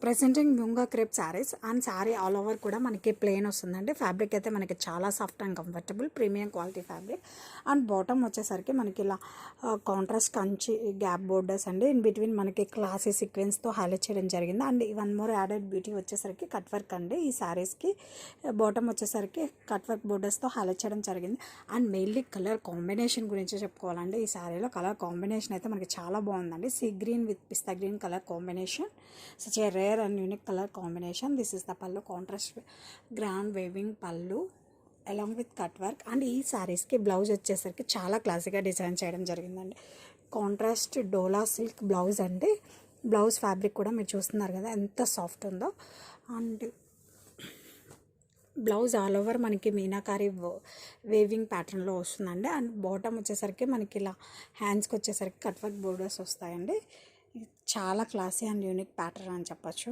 Presenting munga crepe saris and sari all over కూడా మనకి plain వస్తుందండి ఫ్యాబ్రిక్ అయితే మనకి చాలా soft and comfortable premium quality fabric and bottom వచ్చేసరికి మనకి ఇలా కాంట్రాస్ట్ కంచి గ్యాప్ బోర్డర్స్ అండి ఇన్ బిట్వీన్ మనకి క్లాసీ సీక్వెన్స్తో హైలైట్ చేయడం జరిగింది and one more added beauty వచ్చేసరికి కట్ వర్క్ అండి ఈ శారీస్కి బాటమ్ వచ్చేసరికి కట్ వర్క్ బోర్డర్స్తో హైలైట్ చేయడం జరిగింది అండ్ మెయిన్లీ కలర్ కాంబినేషన్ గురించి చెప్పుకోవాలండి ఈ శారీలో కలర్ కాంబినేషన్ అయితే మనకి చాలా బాగుందండి sea green with pista green colour combination such a rare and unique colour combination this is the pallu contrast grand weaving pallu along with cut work and ఈ శారీస్కి blouse వచ్చేసరికి చాలా క్లాసిక్గా డిజైన్ చేయడం జరిగిందండి. కాంట్రాస్ట్ డోలా సిల్క్ బ్లౌజ్ అండి. Blouse fabric కూడా మీరు చూస్తున్నారు కదా ఎంత సాఫ్ట్ ఉందో. అండ్ బ్లౌజ్ ఆల్ ఓవర్ మనకి మీనాకారి వేవింగ్ ప్యాటర్న్లో వస్తుందండి. అండ్ బాటమ్ వచ్చేసరికి మనకి ఇలా హ్యాండ్స్కి వచ్చేసరికి కట్ వర్క్ బోర్డర్స్ వస్తాయండి. చాలా క్లాసీ అండ్ యూనిక్ ప్యాటర్న్ అని చెప్పచ్చు.